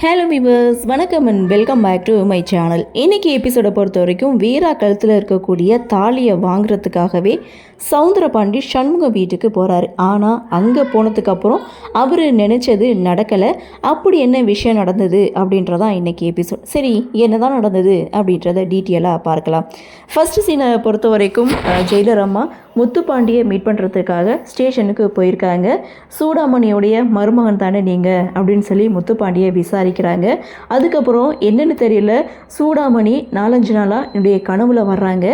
Hello மீபர்ஸ் வணக்கம் and welcome back to my channel இன்னைக்கு எபிசோடை பொறுத்த வரைக்கும் வீரா கழுத்தில் இருக்கக்கூடிய தாலியை வாங்குறதுக்காகவே சவுந்தரபாண்டி சண்முக வீட்டுக்கு போகிறாரு ஆனால் அங்கே போனதுக்கப்புறம் அவர் நினச்சது நடக்கலை. அப்படி என்ன விஷயம் நடந்தது அப்படின்றதான் இன்றைக்கி எபிசோட் சரி என்ன தான் நடந்தது அப்படின்றத டீட்டெயிலாக பார்க்கலாம். ஃபஸ்ட்டு சீனை பொறுத்த வரைக்கும் ஜெயலரம்மா ஜெயிலர் அம்மா முத்துப்பாண்டியை மீட் பண்ணுறதுக்காக ஸ்டேஷனுக்கு போயிருக்காங்க. சூடாமணியோடைய மருமகன் தானே நீங்கள் அப்படின்னு சொல்லி முத்துப்பாண்டியை விசாரிக்கிறாங்க. அதுக்கப்புறம் என்னென்னு தெரியல. சூடாமணி நாலஞ்சு நாளாக என்னுடைய கனவுல வர்றாங்க.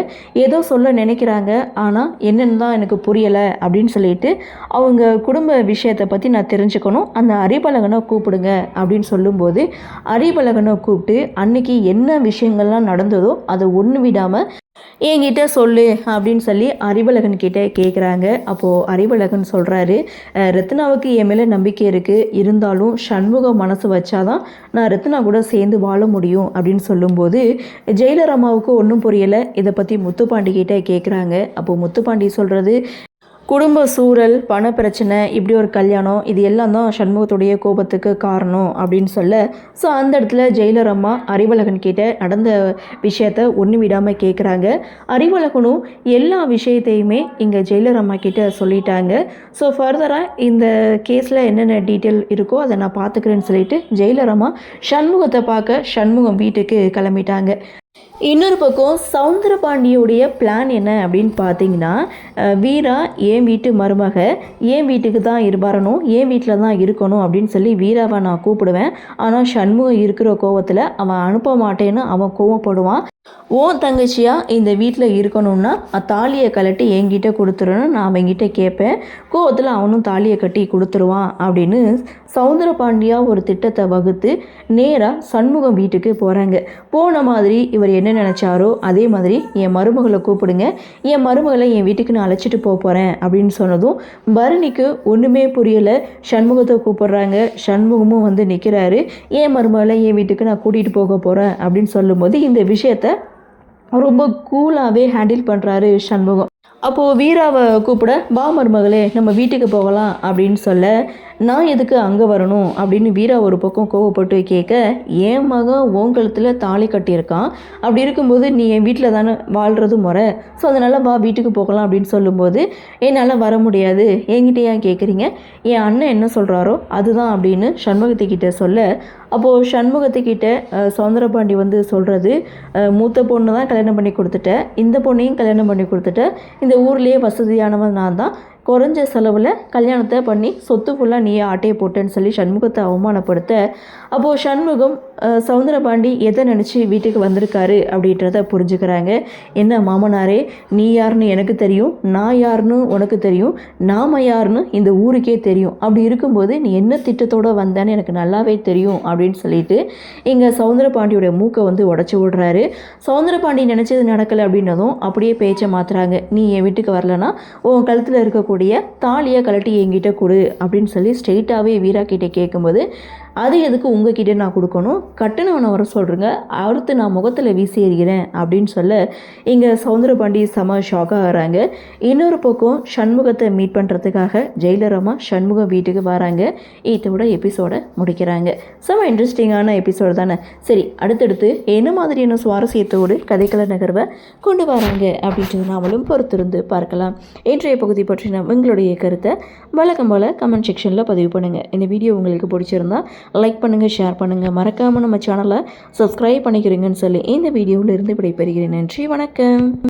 ஏதோ சொல்ல நினைக்கிறாங்க. ஆனால் என்னென்னு தான் எனக்கு புரியலை அப்படின்னு சொல்லிட்டு அவங்க குடும்ப விஷயத்தை பற்றி நான் தெரிஞ்சுக்கணும். அந்த அரிபலகனை கூப்பிடுங்க அப்படின்னு சொல்லும்போது அரிபலகனை கூப்பிட்டு அன்னைக்கு என்ன விஷயங்கள்லாம் நடந்ததோ அதை ஒன்று விடாமல் என்கிட்ட சொல்லு அப்படின்னு சொல்லி அறிவழகன் கிட்டே கேட்குறாங்க அப்போது அறிவழகன் சொல்கிறாரு ரத்னாவுக்கு என் மேலே நம்பிக்கை இருக்குது இருந்தாலும் சண்முக மனசு வச்சாதான் நான் ரத்னா கூட சேர்ந்து வாழ முடியும். அப்படின்னு சொல்லும்போது ஜெயலர் அம்மாவுக்கு ஒன்றும் புரியலை. இதை பற்றி முத்துப்பாண்டி கிட்டே கேட்குறாங்க அப்போது முத்துப்பாண்டி சொல்கிறது குடும்ப சூழல் பண பிரச்சனை இப்படி ஒரு கல்யாணம் இது எல்லாம் தான் சண்முகத்துடைய கோபத்துக்கு காரணம் அப்படின்னு சொல்ல ஸோ அந்த இடத்துல ஜெயிலர் அம்மா அறிவழகன் கிட்ட நடந்த விஷயத்த ஒன்று விடாமல் கேட்குறாங்க அறிவழகனும் எல்லா விஷயத்தையுமே இங்கே ஜெயிலர் அம்மா கிட்ட சொல்லிட்டாங்க. ஸோ ஃபர்தராக இந்த கேஸில் என்னென்ன டீட்டெயில் இருக்கோ அதை நான் பார்த்துக்கிறேன்னு சொல்லிட்டு ஜெயிலர் அம்மா சண்முகத்தை பார்க்க சண்முகம் வீட்டுக்கு கிளம்பிட்டாங்க. இன்னொரு பக்கம் சவுந்தரபாண்டியுடைய பிளான் என்ன அப்படின்னு பார்த்தீங்கன்னா வீரா என் வீட்டு மருமக என் வீட்டுக்கு தான் இரு வரணும். என் வீட்டில் தான் இருக்கணும் அப்படின்னு சொல்லி வீராவை நான் கூப்பிடுவேன். ஆனால் சண்முகம் இருக்கிற கோவத்தில் அவன் அனுப்ப மாட்டேன்னு அவன் கோவப்படுவான். ஓன் தங்கச்சியா இந்த வீட்டில் இருக்கணும்னா தாலியை கழட்டி என்கிட்ட கொடுத்துருன்னு நான் அவங்கிட்ட கேட்பேன் கோவத்தில் அவனும் தாலியை கட்டி கொடுத்துருவான் அப்படின்னு சவுந்தரபாண்டியா ஒரு திட்டத்தை வகுத்து நேராக சண்முகம் வீட்டுக்கு போகிறாங்க போன மாதிரி இவர் என்ன நினச்சாரோ அதே மாதிரி என் மருமகளை கூப்பிடுங்க. என் மருமகளை என் வீட்டுக்கு நான் அழைச்சிட்டு போக போகிறேன் அப்படின்னு சொன்னதும் பரணிக்கு ஒன்றுமே புரியலை. சண்முகத்தை கூப்பிடுறாங்க. சண்முகமும் வந்து நிற்கிறாரு என் மருமகளை என் வீட்டுக்கு நான் கூட்டிகிட்டு போக போகிறேன் அப்படின்னு சொல்லும்போது இந்த விஷயத்த ரொம்ப கூலாகவே ஹேண்டில் பண்ணுறாரு சண்முகம். அப்போது வீராவை கூப்பிட வா மருமகளே நம்ம வீட்டுக்கு போகலாம் அப்படின்னு சொல்ல நான் எதுக்கு அங்கே வரணும்? அப்படின்னு வீரா ஒரு பக்கம் கோவப்பட்டு கேட்க என் மகன் ஓங்கலத்தில் தாலி கட்டியிருக்கான். அப்படி இருக்கும்போது நீ என் வீட்டில் தானே வாழ்கிறது முறை. ஸோ அதனால் வா வீட்டுக்கு போகலாம் அப்படின்னு சொல்லும்போது என்னால் வர முடியாது. என்கிட்ட ஏன் கேட்குறீங்க என் அண்ணன் என்ன சொல்கிறாரோ அதுதான் அப்படின்னு சண்முகத்துக்கிட்ட சொல்ல. அப்போது சண்முகத்துக்கிட்ட அஹ், சௌந்தரபாண்டி வந்து சொல்கிறது மூத்த பொண்ணு தான் கல்யாணம் பண்ணி கொடுத்துட்டேன் இந்த பொண்ணையும் கல்யாணம் பண்ணி கொடுத்துட்டேன் இந்த ஊர்லேயே வசதியானவன் நான் தான் குறைஞ்ச செலவில் கல்யாணத்தை பண்ணி சொத்து ஃபுல்லாக நீயே ஆட்டையை போட்டேன்னு சொல்லி சண்முகத்தை அவமானப்படுத்த அப்போது சண்முகம் சவுந்தரபாண்டி எதை நினச்சி வீட்டுக்கு வந்திருக்காரு அப்படின்றத புரிஞ்சுக்கிறாங்க. என்ன மாமனாரே நீ யாருன்னு எனக்கு தெரியும் நான் யாருன்னு உனக்கு தெரியும் நாம யாருன்னு இந்த ஊருக்கே தெரியும். அப்படி இருக்கும்போது நீ என்ன திட்டத்தோடு வந்தேன்னு எனக்கு நல்லாவே தெரியும் அப்படின்னு சொல்லிட்டு இங்கே சௌந்தரபாண்டியோட மூக்கை வந்து உடச்சி விடுறாரு. சவுந்தரபாண்டி நினச்சது நடக்கலை அப்படின்னதும் அப்படியே பேச்சை மாற்றுறாங்க நீ என் வீட்டுக்கு வரலன்னா உன் கழுத்தில் இருக்க இருக்கக்கூடிய தாலியை கழட்டி என்கிட்ட கொடு அப்படின்னு சொல்லி ஸ்ட்ரெயிட்டாகவே வீரா கிட்டே கேட்கும்போது அது எதுக்கு உங்ககிட்ட நான் கொடுக்கணும்? கட்டுனவனை வர சொல்கிறேங்க அடுத்து நான் முகத்தில் வீசி எறிகிறேன் அப்படின்னு சொல்ல இங்கே சௌந்தரபாண்டி செம ஷாக்காக வராங்க. இன்னொரு பக்கம் சண்முகத்தை மீட் பண்ணுறதுக்காக ஜெயிலர் அம்மா சண்முகம் வீட்டுக்கு வராங்க. இதோட எபிசோடை முடிக்கிறாங்க. செம இன்ட்ரெஸ்டிங்கான எபிசோடு தானே. சரி அடுத்தடுத்து என்ன மாதிரியான சுவாரஸ்யத்தோடு கதைக்கள நகர்வை கொண்டு வராங்க அப்படின்றது நாமளும் பொறுத்திருந்து பார்க்கலாம். இன்றைய பகுதி பற்றின உங்களுடைய கருத்தை வழக்கம் போல் கமெண்ட் செக்ஷனில் பதிவு பண்ணுங்கள் இந்த வீடியோ உங்களுக்கு பிடிச்சிருந்தா லைக் பண்ணுங்கள் ஷேர் பண்ணுங்கள் மறக்காமல் நம்ம சேனலை சப்ஸ்கிரைப் பண்ணிக்கிறீங்கன்னு சொல்லி இந்த வீடியோவில் இருந்து விடைபெறுகிறேன். நன்றி வணக்கம்.